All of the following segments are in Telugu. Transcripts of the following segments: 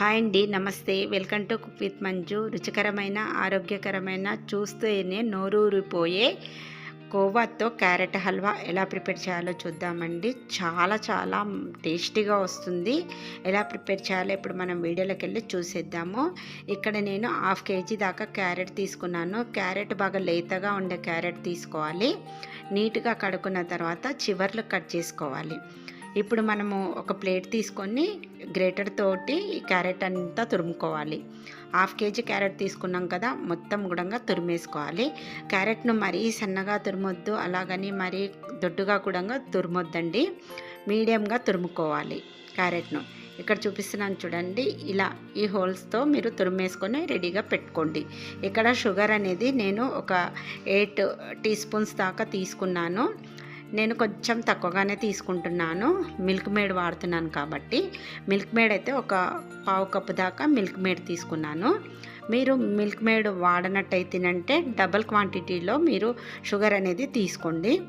హాయ్ అండి namaste. Welcome to cook with Manju. రుచికరమైన ఆరోగ్యకరమైన చూస్తేనే నోరూరిపోయే కోవాతో క్యారెట్ హల్వా ఎలా ప్రిపేర్ చేయాలో చూద్దామండి. చాలా చాలా టేస్టీగా వస్తుంది. ఎలా ప్రిపేర్ చేయాలో ఇప్పుడు మనం వీడియోలోకి వెళ్ళి చూసేద్దాము. ఇక్కడ నేను హాఫ్ కేజీ దాకా క్యారెట్ తీసుకున్నాను. క్యారెట్ బాగా లేతగా ఉండే క్యారెట్ తీసుకోవాలి. నీట్గా కడుక్కున్న తర్వాత చివర్లు కట్ చేసుకోవాలి. ఇప్పుడు మనము ఒక ప్లేట్ తీసుకొని గ్రేటర్ తోటి ఈ క్యారెట్ అంతా తురుముకోవాలి. హాఫ్ కేజీ క్యారెట్ తీసుకున్నాం కదా మొత్తం కూడా తురిమేసుకోవాలి. క్యారెట్ను మరీ సన్నగా తురుమొద్దు అలాగని మరీ దొడ్డుగా కూడా తురుమొద్దండి. మీడియంగా తురుముకోవాలి క్యారెట్ను. ఇక్కడ చూపిస్తున్నాను చూడండి ఇలా ఈ హోల్స్తో మీరు తురిమేసుకొని రెడీగా పెట్టుకోండి. ఇక్కడ షుగర్ అనేది నేను ఒక ఎయిట్ టీ స్పూన్స్ దాకా తీసుకున్నాను. నేను కొంచెం తక్కువగానే తీసుకుంటున్నాను. మిల్క్ మేడ్ వాడుతున్నాను కాబట్టి. మిల్క్ మేడ్ అయితే ఒక పావు కప్పు దాకా మిల్క్ మేడ్ తీసుకున్నాను. మీరు మిల్క్ మేడ్ వాడనట్టయితేనంటే డబల్ క్వాంటిటీలో మీరు షుగర్ అనేది తీసుకోండి.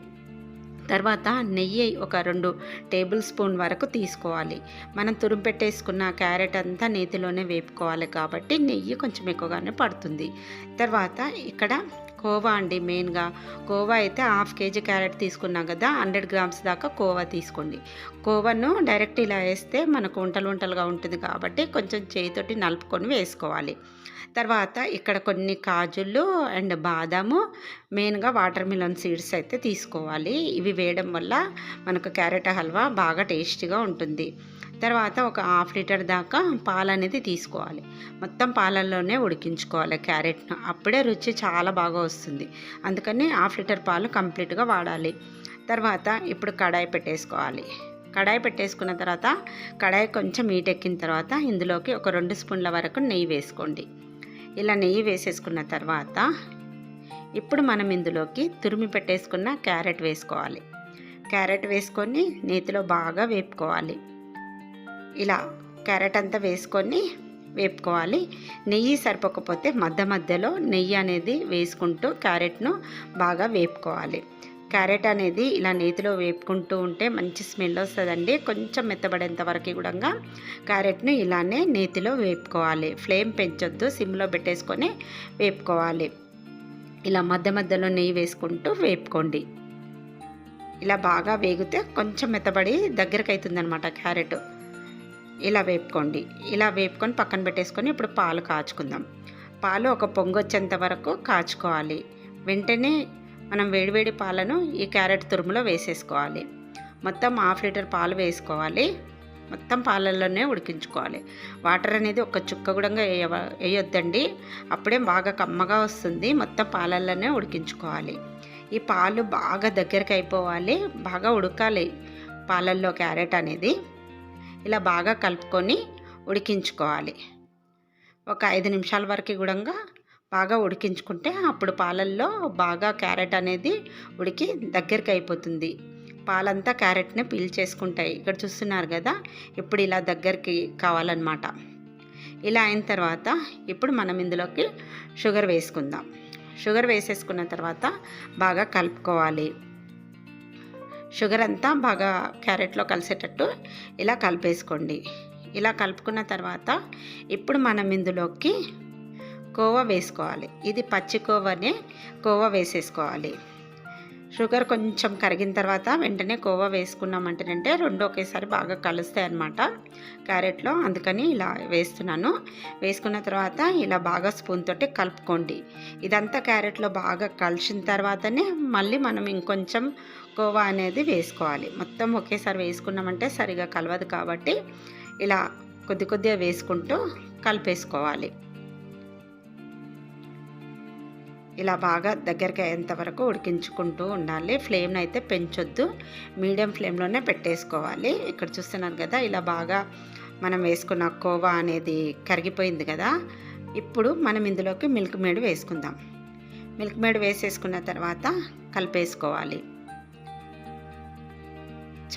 తర్వాత నెయ్యి ఒక రెండు టేబుల్ స్పూన్ వరకు తీసుకోవాలి. మనం తురుము పెట్టేసుకున్న క్యారెట్ అంతా నేతిలోనే వేపుకోవాలి కాబట్టి నెయ్యి కొంచెం ఎక్కువగానే పడుతుంది. తర్వాత ఇక్కడ కోవా అండి మెయిన్గా. కోవా అయితే హాఫ్ కేజీ క్యారెట్ తీసుకున్నాం కదా హండ్రెడ్ గ్రామ్స్ దాకా కోవా తీసుకోండి. కోవాను డైరెక్ట్ ఇలా వేస్తే మనకు ఉంటలు ఉంటలుగా ఉంటుంది కాబట్టి కొంచెం చేయితోటి నలుపుకొని వేసుకోవాలి. తర్వాత ఇక్కడ కొన్ని కాజులు అండ్ బాదాము. మెయిన్గా వాటర్ మిలన్ సీడ్స్ అయితే తీసుకోవాలి. ఇవి వేయడం వల్ల మనకు క్యారెట్ హల్వా బాగా టేస్టీగా ఉంటుంది. తర్వాత ఒక హాఫ్ లీటర్ దాకా పాలు అనేది తీసుకోవాలి. మొత్తం పాలల్లోనే ఉడికించుకోవాలి క్యారెట్ను. అప్పుడే రుచి చాలా బాగా వస్తుంది. అందుకని హాఫ్ లీటర్ పాలు కంప్లీట్గా వాడాలి. తర్వాత ఇప్పుడు కడాయి పెట్టేసుకోవాలి. కడాయి పెట్టేసుకున్న తర్వాత కడాయి కొంచెం ఎక్కిన తర్వాత ఇందులోకి ఒక రెండు స్పూన్ల వరకు నెయ్యి వేసుకోండి. ఇలా నెయ్యి వేసేసుకున్న తర్వాత ఇప్పుడు మనం ఇందులోకి తురిమి పెట్టేసుకున్న క్యారెట్ వేసుకోవాలి. క్యారెట్ వేసుకొని నేతిలో బాగా వేపుకోవాలి. ఇలా క్యారెట్ అంతా వేసుకొని వేపుకోవాలి. నెయ్యి సరిపోకపోతే మధ్య మధ్యలో నెయ్యి అనేది వేసుకుంటూ క్యారెట్ను బాగా వేపుకోవాలి. క్యారెట్ అనేది ఇలా నేతిలో వేపుకుంటూ ఉంటే మంచి స్మెల్ వస్తుందండి. కొంచెం మెత్తబడేంత వరకు కూడా క్యారెట్ను ఇలానే నేతిలో వేపుకోవాలి. ఫ్లేమ్ పెంచొద్దు సిమ్లో పెట్టేసుకొని వేపుకోవాలి. ఇలా మధ్య మధ్యలో నెయ్యి వేసుకుంటూ వేపుకోండి. ఇలా బాగా వేగితే కొంచెం మెత్తబడి దగ్గరకు అవుతుందనమాట క్యారెట్. ఇలా వేపుకోండి. ఇలా వేపుకొని పక్కన పెట్టేసుకొని ఇప్పుడు పాలు కాచుకుందాం. పాలు ఒక పొంగొచ్చేంత వరకు కాచుకోవాలి. వెంటనే మనం వేడివేడి పాలను ఈ క్యారెట్ తురుములో వేసేసుకోవాలి. మొత్తం హాఫ్ లీటర్ పాలు వేసుకోవాలి. మొత్తం పాలల్లోనే ఉడికించుకోవాలి. వాటర్ అనేది ఒక చుక్క కూడా వేయొద్దండి అప్పుడే బాగా కమ్మగా వస్తుంది. మొత్తం పాలల్లోనే ఉడికించుకోవాలి. ఈ పాలు బాగా దగ్గరికి అయిపోవాలి. బాగా ఉడకాలి పాలల్లో క్యారెట్ అనేది. ఇలా బాగా కలుపుకొని ఉడికించుకోవాలి. ఒక ఐదు నిమిషాల వరకు కూడా బాగా ఉడికించుకుంటే అప్పుడు పాలల్లో బాగా క్యారెట్ అనేది ఉడికి దగ్గరికి అయిపోతుంది. పాలంతా క్యారెట్ని పీల్ చేసుకుంటాయి. ఇక్కడ చూస్తున్నారు కదా ఇప్పుడు ఇలా దగ్గరికి కావాలన్నమాట. ఇలా అయిన తర్వాత ఇప్పుడు మనం ఇందులోకి షుగర్ వేసుకుందాం. షుగర్ వేసేసుకున్న తర్వాత బాగా కలుపుకోవాలి. షుగర్ అంతా బాగా క్యారెట్లో కలిసేటట్టు ఇలా కలిపేసుకోండి. ఇలా కలుపుకున్న తర్వాత ఇప్పుడు మనం ఇందులోకి కోవా వేసుకోవాలి. ఇది పచ్చి కోవానే కోవా వేసేసుకోవాలి. షుగర్ కొంచెం కరిగిన తర్వాత వెంటనే కోవా వేసుకున్నామంటేనంటే రెండు ఒకేసారి బాగా కలుస్తాయి అన్నమాట. క్యారెట్లో అందుకని ఇలా వేస్తున్నాను. వేసుకున్న తర్వాత ఇలా బాగా స్పూన్ తోటి కలుపుకోండి. ఇదంతా క్యారెట్లో బాగా కలిసిన తర్వాతనే మళ్ళీ మనం ఇంకొంచెం కోవా అనేది వేసుకోవాలి. మొత్తం ఒకేసారి వేసుకున్నామంటే సరిగా కలవదు కాబట్టి ఇలా కొద్ది కొద్దిగా వేసుకుంటూ కలిపేసుకోవాలి. ఇలా బాగా దగ్గరికి అయ్యేంత వరకు ఉడికించుకుంటూ ఉండాలి. ఫ్లేమ్ని అయితే పెంచొద్దు. మీడియం ఫ్లేమ్లోనే పెట్టేసుకోవాలి. ఇక్కడ చూస్తున్నారు కదా ఇలా బాగా మనం వేసుకున్న కోవా అనేది కరిగిపోయింది కదా. ఇప్పుడు మనం ఇందులోకి మిల్క్ మేడ్ వేసుకుందాం. మిల్క్ మేడ్ వేసేసుకున్న తర్వాత కలిపేసుకోవాలి.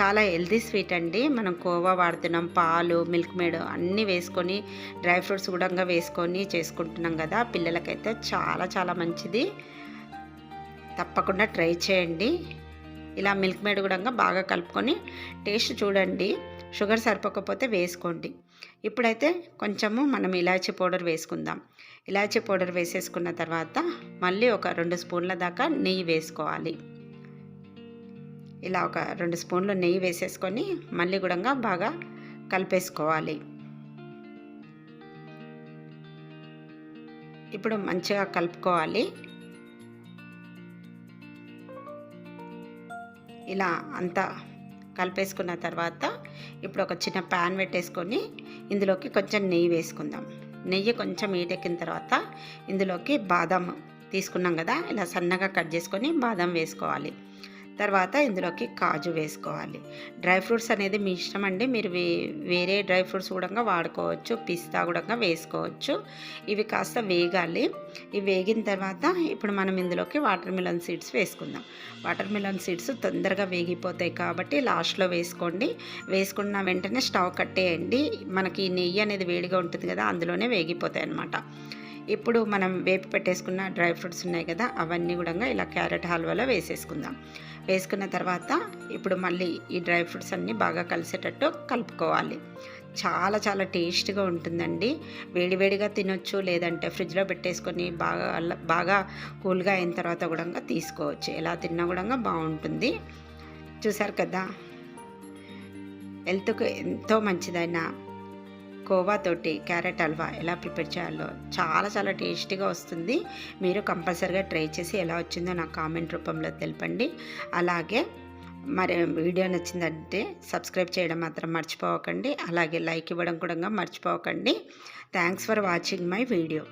చాలా హెల్తీ స్వీట్ అండి. మనం కోవా వాడుతున్నాం పాలు మిల్క్ మేడ్ అన్నీ వేసుకొని డ్రై ఫ్రూట్స్ కూడా వేసుకొని చేసుకుంటున్నాం కదా. పిల్లలకైతే చాలా చాలా మంచిది. తప్పకుండా ట్రై చేయండి. ఇలా మిల్క్ మేడ్ కూడా బాగా కలుపుకొని టేస్ట్ చూడండి. షుగర్ సరిపోకపోతే వేసుకోండి. ఇప్పుడైతే కొంచెము మనం ఇలాచీ పౌడర్ వేసుకుందాం. ఇలాచీ పౌడర్ వేసేసుకున్న తర్వాత మళ్ళీ ఒక రెండు స్పూన్ల దాకా నెయ్యి వేసుకోవాలి. ఇలా ఒక రెండు స్పూన్లు నెయ్యి వేసేసుకొని మళ్ళీ కూడా బాగా కలిపేసుకోవాలి. ఇప్పుడు మంచిగా కలుపుకోవాలి. ఇలా అంతా కలిపేసుకున్న తర్వాత ఇప్పుడు ఒక చిన్న ప్యాన్ పెట్టేసుకొని ఇందులోకి కొంచెం నెయ్యి వేసుకుందాం. నెయ్యి కొంచెం ఈటెక్కిన తర్వాత ఇందులోకి బాదం తీసుకున్నాం కదా ఇలా సన్నగా కట్ చేసుకొని బాదం వేసుకోవాలి. తర్వాత ఇందులోకి కాజు వేసుకోవాలి. డ్రై ఫ్రూట్స్ అనేది మీ ఇష్టం అండి. మీరు వే వేరే డ్రై ఫ్రూట్స్ కూడా వాడుకోవచ్చు. పిస్తా కూడా వేసుకోవచ్చు. ఇవి కాస్త వేగాలి. ఇవి వేగిన తర్వాత ఇప్పుడు మనం ఇందులోకి వాటర్ మిలన్ సీడ్స్ వేసుకుందాం. వాటర్ మిలన్ సీడ్స్ తొందరగా వేగిపోతాయి కాబట్టి లాస్ట్లో వేసుకోండి. వేసుకున్న వెంటనే స్టవ్ కట్టేయండి. మనకి నెయ్యి అనేది వేడిగా ఉంటుంది కదా అందులోనే వేగిపోతాయి అన్నమాట. ఇప్పుడు మనం వేపి పెట్టేసుకున్న డ్రై ఫ్రూట్స్ ఉన్నాయి కదా అవన్నీ కూడా ఇలా క్యారెట్ హల్వాలో వేసేసుకుందాం. వేసుకున్న తర్వాత ఇప్పుడు మళ్ళీ ఈ డ్రై ఫ్రూట్స్ అన్నీ బాగా కలిసేటట్టు కలుపుకోవాలి. చాలా చాలా టేస్ట్గా ఉంటుందండి. వేడివేడిగా తినొచ్చు లేదంటే ఫ్రిడ్జ్లో పెట్టేసుకొని బాగా బాగా కూల్గా అయిన తర్వాత కూడా తీసుకోవచ్చు. ఎలా తిన్నా కూడా బాగుంటుంది. చూసారు కదా? హెల్త్కు ఎంతో మంచిదైన కోవాతోటి క్యారెట్ హల్వా ఎలా ప్రిపేర్ చేయాలో చాలా చాలా టేస్టీగా వస్తుంది. మీరు కంపల్సరిగా ట్రై చేసి ఎలా వచ్చిందో నాకు కామెంట్ రూపంలో తెలపండి. అలాగే మరి వీడియో నచ్చిందంటే సబ్స్క్రైబ్ చేయడం మాత్రం మర్చిపోకండి. అలాగే లైక్ ఇవ్వడం కూడా మర్చిపోకండి. Thanks for watching my video